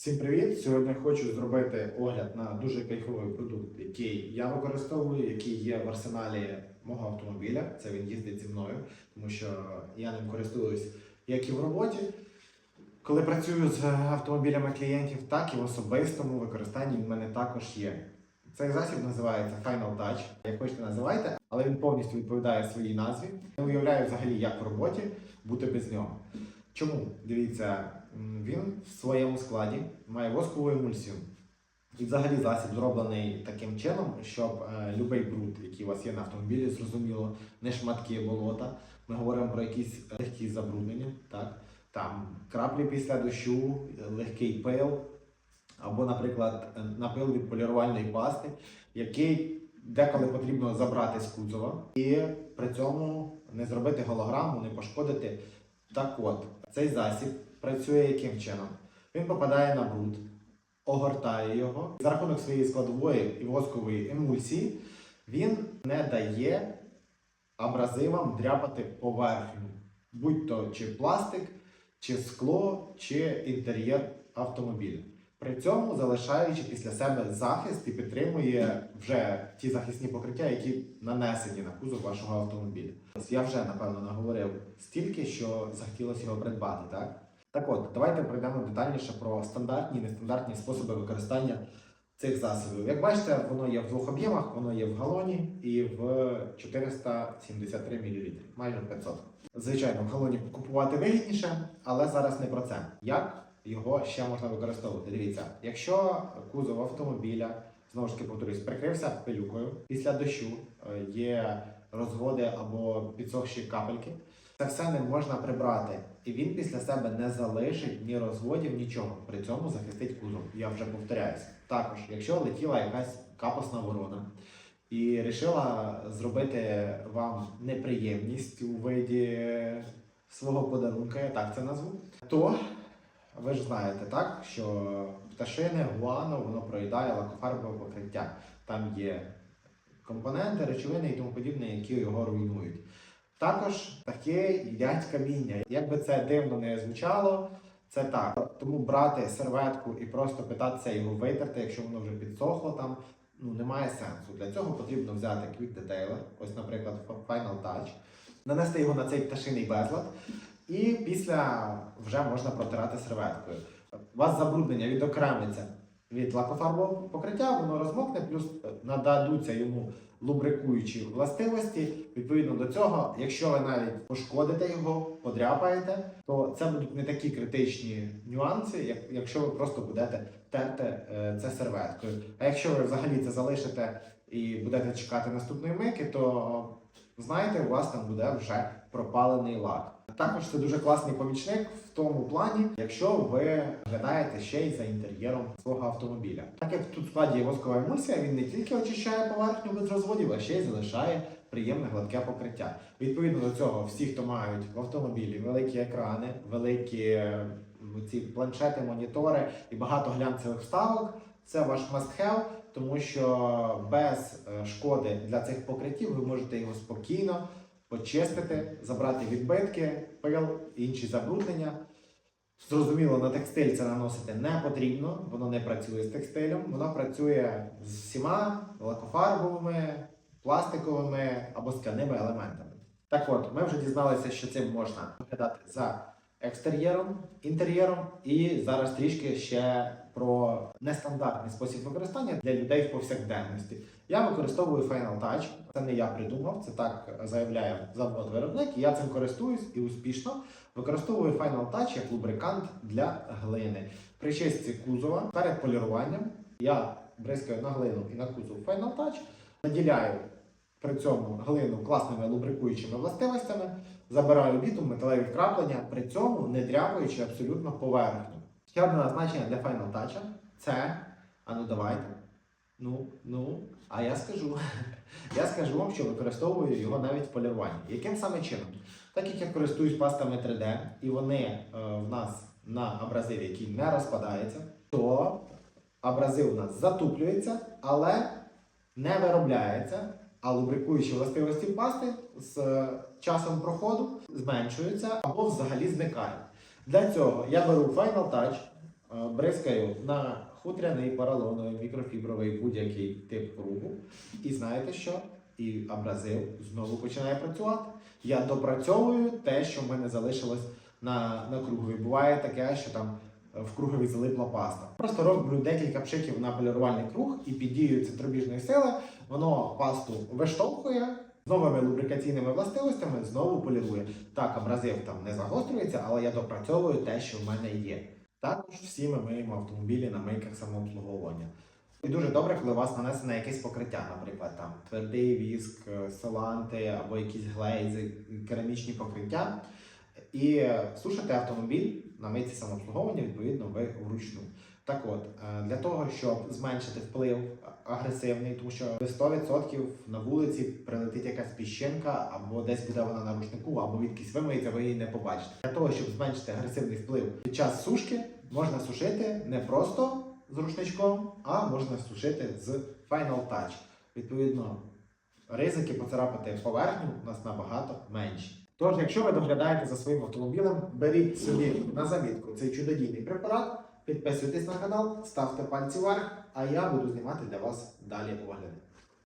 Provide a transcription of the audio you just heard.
Всім привіт! Сьогодні хочу зробити огляд на дуже кайфовий продукт, який я використовую, який є в арсеналі мого автомобіля. Це він їздить зі мною, тому що я ним користуюсь як і в роботі. Коли працюю з автомобілями клієнтів, так і в особистому використанні в мене також є. Цей засіб називається Final Touch, як хочете називайте, але він повністю відповідає своїй назві. Не уявляю взагалі, як в роботі бути без нього. Чому? Дивіться, він в своєму складі має воскову емульсію. І взагалі засіб зроблений таким чином, щоб е, будь-який бруд, який у вас є на автомобілі, зрозуміло, не шматки болота. Ми говоримо про якісь легкі забруднення, так? Там краплі після дощу, легкий пил, або, наприклад, напил від полірувальної пасти, який деколи потрібно забрати з кузова і при цьому не зробити голограму, не пошкодити так от, цей засіб працює яким чином? Він попадає на бруд, огортає його. За рахунок своєї складової і воскової емульсії він не дає абразивам дряпати поверхню, будь то чи пластик, чи скло, чи інтер'єр автомобіля. При цьому залишаючи після себе захист і підтримує вже ті захисні покриття, які нанесені на кузов вашого автомобіля. Я вже напевно наговорив стільки, що захотілося його придбати, так? Так от, давайте пройдемо детальніше про стандартні і нестандартні способи використання цих засобів. Як бачите, воно є в двох об'ємах, воно є в галоні і в 473 мл, майже 500. Звичайно, в галоні купувати вигідніше, але зараз не про це. Як його ще можна використовувати? Дивіться, якщо кузов автомобіля, знову ж таки повторюсь, прикрився пилюкою, після дощу е, є розводи або підсохші капельки, це все не можна прибрати. І він після себе не залишить ні розводів, нічого. При цьому захистить кузов. Я вже повторяюсь. Також, якщо летіла якась капосна ворона і вирішила зробити вам неприємність у виді свого подарунка, я так це назву, то ви ж знаєте, так, що пташине гуано воно проїдає лакофарбове покриття. Там є компоненти, речовини і тому подібне, які його руйнують. Також таке їдять каміння. Як би це дивно не звучало, це так. Тому брати серветку і просто питатися його витерти, якщо воно вже підсохло там, ну немає сенсу. Для цього потрібно взяти Quick Detailer, ось, наприклад, Final Touch, нанести його на цей пташиний безлад, і після вже можна протирати серветкою. У вас забруднення відокремиться від лакофарбового покриття, воно розмокне, плюс нададуться йому лубрикуючі властивості. Відповідно до цього, якщо ви навіть пошкодите його, подряпаєте, то це будуть не такі критичні нюанси, як якщо ви просто будете терти е, це серветкою. А якщо ви взагалі це залишите і будете чекати наступної мики, то знаєте, у вас там буде вже пропалений лак. Також це дуже класний помічник в тому плані, якщо ви глядаєте ще й за інтер'єром свого автомобіля. Так як тут в складі є воскова емульсія, він не тільки очищає поверхню без розводів, а ще й залишає приємне гладке покриття. Відповідно до цього, всі, хто мають в автомобілі великі екрани, великі ці планшети, монітори і багато глянцевих вставок, це ваш must-have, тому що без е, шкоди для цих покриттів ви можете його спокійно почистити, забрати відбитки, пил, інші забруднення. Зрозуміло, на текстиль це наносити не потрібно, воно не працює з текстилем, воно працює з всіма лакофарбовими, пластиковими або скляними елементами. Так от, ми вже дізналися, що цим можна доглядати за екстер'єром, інтер'єром, і зараз трішки ще про нестандартний спосіб використання для людей в повсякденності. Я використовую Final Touch. Це не я придумав, це так заявляє завод-виробник. і Я цим користуюсь і успішно використовую Final Touch як лубрикант для глини. При чистці кузова перед поліруванням я бризкаю на глину і на кузов Final Touch, наділяю при цьому глину класними лубрикуючими властивостями, забираю бітум, металеві вкраплення, при цьому не дряпаючи абсолютно поверхню. Ще одне значення для Final Touch це, а ну давайте. Ну, ну, а я скажу. Я скажу вам, що використовую його навіть в поліруванні. Яким саме чином? Так як я користуюсь пастами 3D, і вони е, в нас на абразиві, який не розпадається, то абразив у нас затуплюється, але не виробляється, а лубрикуючі властивості пасти з е, часом проходу зменшуються або взагалі зникають. Для цього я беру Final Touch, е, бризкаю на хутряний, поролоновий, мікрофібровий будь-який тип кругу. І знаєте що? І абразив знову починає працювати. Я допрацьовую те, що в мене залишилось на, на кругові. Буває таке, що там в кругові залипла паста. Просто роблю декілька пшиків на полірувальний круг і під дією центробіжної сили воно пасту виштовхує. З новими лубрикаційними властивостями знову полірує. Так, абразив там не загострюється, але я допрацьовую те, що в мене є. Також всі ми миємо автомобілі на мийках самообслуговування. І дуже добре, коли у вас нанесене якесь покриття, наприклад, там твердий віск, е, соланти або якісь глейзи, керамічні покриття. І сушите автомобіль на мийці самообслуговування, відповідно, ви вручну. Так от, е, для того, щоб зменшити вплив агресивний, тому що 100% на вулиці прилетить якась піщинка, або десь буде вона на рушнику, або відкись вимиється, ви її не побачите. Для того, щоб зменшити агресивний вплив під час сушки, можна сушити не просто з рушничком, а можна сушити з Final Touch. Відповідно, ризики поцарапати поверхню у нас набагато менші. Тож, якщо ви доглядаєте за своїм автомобілем, беріть собі на замітку цей чудодійний препарат, підписуйтесь на канал, ставте пальці вверх, а я буду знімати для вас далі огляди.